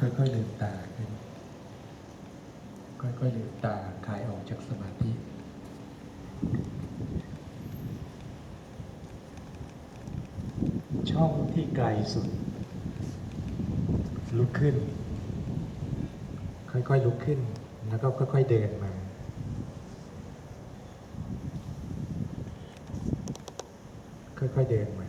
ค่อยๆลืมตาขึ้น ค่อยๆลืมตาคลายออกจากสมาธิช่องที่ไกลสุด ลุกขึ้น ค่อยๆลุกขึ้น แล้วก็ค่อยๆเดินมา ค่อยๆเดินมา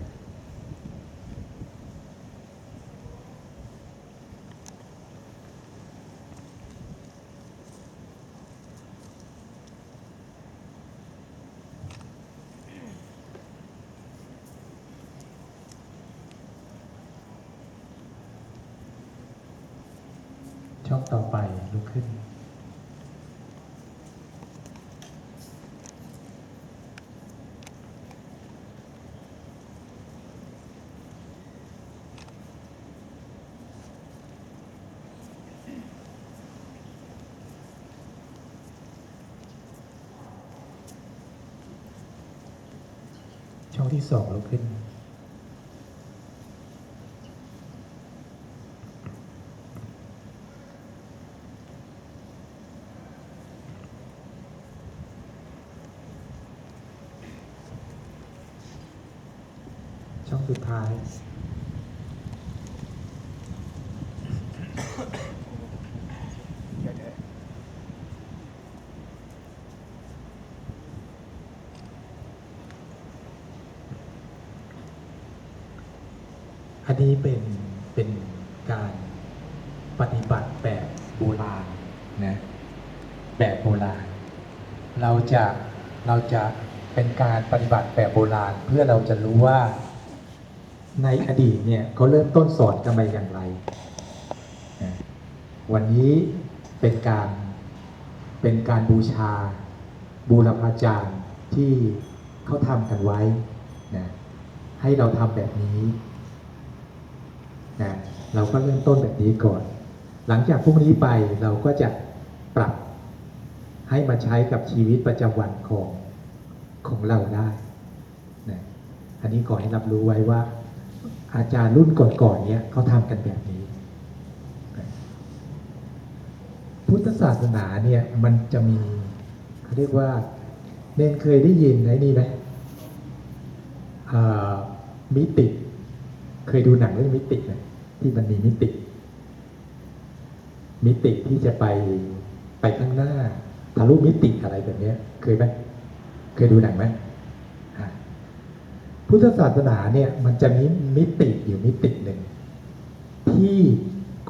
ช่อง ต่อไปลุกขึ้น ช่องที่สองลุกขึ้น ช่องสุด ท้าย อันนี้เป็นเป็นการปฏิบัติแบบโบราณนะแบบโบราณ เราจะเราจะเป็นการปฏิบัติแบบโบราณ เพื่อเราจะรู้ว่า ในอดีตเนี่ยเขาเริ่มต้นสอนกันมาอย่างไร วันนี้เป็นการเป็นการบูชาบูรพาจารย์ที่เขาทำกันไว้นะให้เราทำแบบนี้นะเราก็เริ่มต้นแบบนี้ก่อน หลังจากพรุ่งนี้ไปเราก็จะปรับให้มาใช้กับชีวิตประจำวันของของเราได้นะอันนี้ขอให้รับรู้ไว้ว่า อาจารย์รุ่นก่อนๆเนี่ยเขาทำกันแบบนี้ พุทธศาสนาเนี่ยมันจะมีเขาเรียกว่าเนนเคยได้ยินไอ้นี่ไหมมิติ เคยดูหนังเรื่องมิติไหมที่มันมีมิติ มิติที่จะไปไปข้างหน้าทะลุมิติอะไรแบบนี้เคยไหมเคยดูหนังไหม พุทธศาสนาเนี่ยมันจะมีมิติอยู่มิติหนึ่ง ที่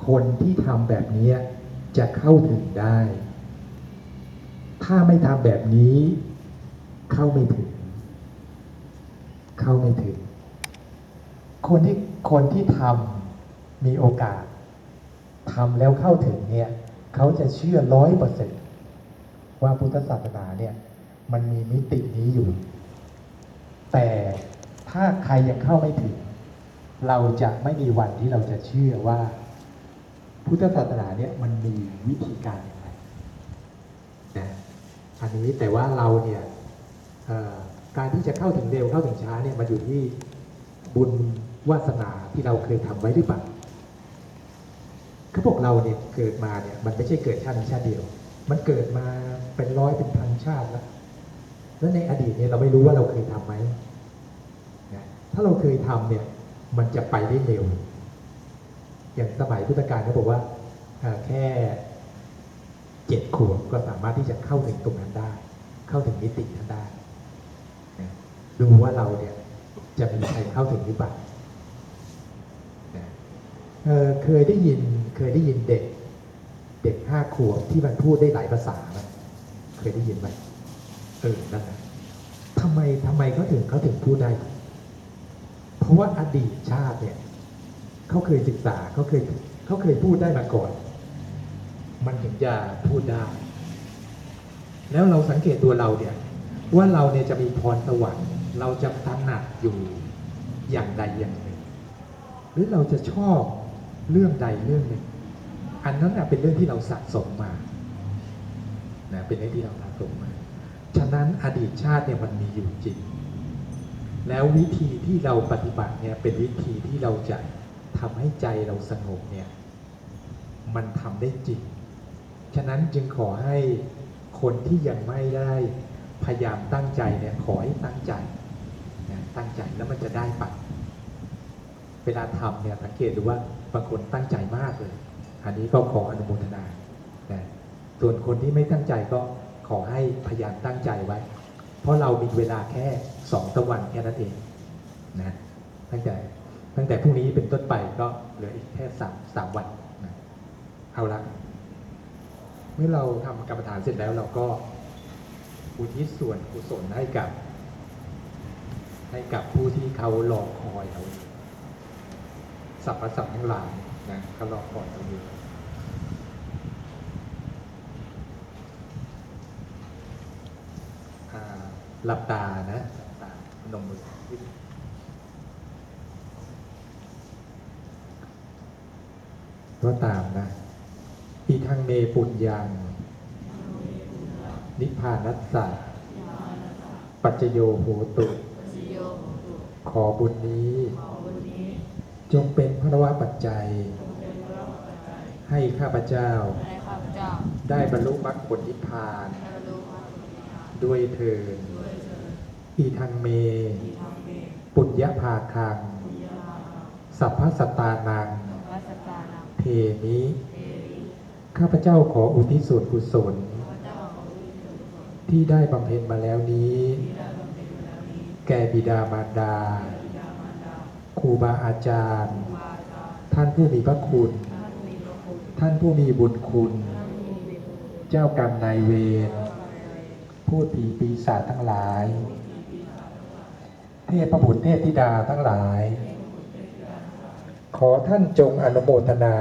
คนที่ทำแบบนี้จะเข้าถึงได้ ถ้าไม่ทำแบบนี้ เข้าไม่ถึง เข้าไม่ถึง คนที่คนที่ทำมีโอกาสทำแล้วเข้าถึงเนี่ยเขาจะเชื่อร้อยเปอร์เซ็นต์ว่าพุทธศาสนาเนี่ยมันมีมิตินี้อยู่ แต่ ถ้าใครยังเข้าไม่ถึง เราจะไม่มีวันที่เราจะเชื่อว่า พุทธศาสนาเนี่ยมันมีวิธีการอย่างไรนะอันนี้แต่ว่าเราเนี่ยการที่จะเข้าถึงเร็วเข้าถึงช้าเนี่ยมันอยู่ที่บุญวาสนาที่เราเคยทำไว้หรือเปล่าเขาบอกเราเนี่ยเกิดมาเนี่ยมันไม่ใช่เกิดชาติชาติเดียว มันเกิดมาเป็นร้อยเป็นพันชาติแล้วแล้วในอดีตเนี่ยเราไม่รู้ว่าเราเคยทำไหม ถ้าเราเคยทำเนี่ยมันจะไปได้เร็ว อย่างสมัยพุทธกาลเขาบอกว่าแค่เจ็ดขวบก็สามารถที่จะเข้าถึงตรงนั้นได้ เข้าถึงมิตินั้นได้ ดูว่าเราเนี่ยจะมีใครเข้าถึงหรือเปล่าเคยได้ยินเคยได้ยินเด็ก เด็กห้าขวบที่มันพูดได้หลายภาษาไหมเคยได้ยินไหมเออนั่นแหละทำไมทำไมเขาถึงเขาถึงพูดได้ ราะว่าอดีตชาติเนี่ยเขาเคยศึกษาเขาเคยเขาเคยพูดได้มาก่อน มันถึงจะพูดได้ แล้วเราสังเกตตัวเราเนี่ย ว่าเราเนี่ยจะมีพรสวรรค์เราจะถนัดอยู่อย่างใดอย่างหนึ่ง หรือเราจะชอบเรื่องใดเรื่องหนึ่ง อันนั้นเป็นเรื่องที่เราสะสมมานะเป็นเรื่องที่เราสะสมมา ฉะนั้นอดีตชาติเนี่ยมันมีอยู่จริง แล้ววิธีที่เราปฏิบัติเนี่ยเป็นวิธีที่เราจะทำให้ใจเราสงบเนี่ยมันทำได้จริง ฉะนั้นจึงขอให้คนที่ยังไม่ได้พยายามตั้งใจเนี่ยขอให้ตั้งใจนะตั้งใจแล้วมันจะได้ปัดเวลาทำเนี่ยสังเกตดูว่าบางคนตั้งใจมากเลย อันนี้ก็ขออนุโมทนานะส่วนคนที่ไม่ตั้งใจก็ขอให้พยายามตั้งใจไว้ เพราะเรามีเวลาแค่สองตะวันแค่นั้นเองนะตั้งแต่ตั้งแต่พรุ่งนี้เป็นต้นไปก็เหลืออีกแค่สามสามวันนะเอาละเมื่อเราทำกรรมฐานเสร็จแล้วเราก็อุทิศส่วนกุศลให้กับ ให้กับผู้ที่เขารอคอยเราสรรพสัตว์ทั้งหลายนะเขารอคอยเราอยู่อ่า หลับตานะหลับตาพนมมือขึ้นก็ตามนะอีทางเมปุญญัง นิพพานัสสะปัจจโยโหตุ ขอบุญนี้ จงเป็นพระวะปัจจัย ให้ข้าพเจ้าให้ข้าพเจ้าได้บรรลุมรรคผลนิพพานได้บรรลุมรรคผลนิพพาน ด้วยเถิดด้วยเถิด อีทางเมที่ทำเมตปุญญภาคังปุญญาภาสัพพสตตานังวัสตานัง เทนิเทวิข้าพเจ้าขออุทิศส่วนกุศลข้าพเจ้าขออุทิศส่วนกุศล ที่ได้บำเพ็ญมาแล้วนี้ที่ได้บำเพ็ญมาแล้วนี้แก่บิดามารดาบิดามารดาครูบาอาจารย์ครูบาอาจารย์ ท่านผู้มีพระคุณ ท่านมีพระคุณท่านผู้มีบุญคุณท่านมีบุญคุณ เจ้ากรรมนายเวรเจ้าการเวรพูดผีปีศาจทั้งหลาย ที่ปีศาจทั้งหลาย เทพบุตรเทพธิดาทั้งหลาย ขอท่านจงอนุโมทนา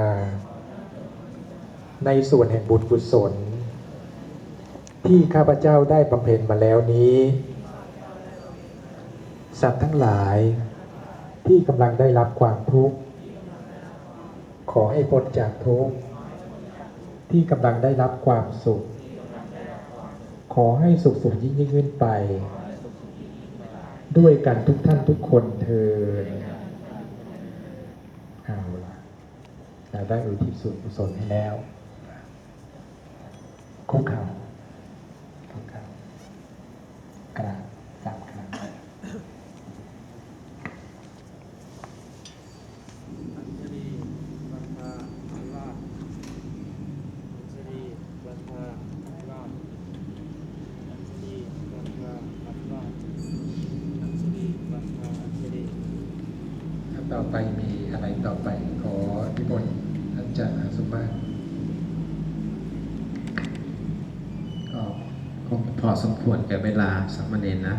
ในส่วนแห่งบุญกุศล ที่ข้าพเจ้าได้บำเพ็ญมาแล้วนี้ สัตว์ทั้งหลายที่กำลังได้รับความทุกข์ ขอให้พ้นจากทุกข์ ที่กำลังได้รับความสุข ขอให้สุขสุขยิ่งยิ่งขึ้นไป ด้วยกันทุกท่านทุกคนเธอเอาละเราได้อุทิศส่วนกุศลให้แล้วคุกเข่าคุกเข่ากราบสามครั้ง อัญชลีบันทาอัลลาดอัญชลีบันทาอัลลาดอัญชลีบันทาอัลลาดอัญชลีบันทาอัญชลี ถ้า ต่อไปมีอะไรต่อไปขอนิมนต์ท่านอาจารย์อาสุมาตรก็คงพอสมควรแก่เวลาสามเณรนะ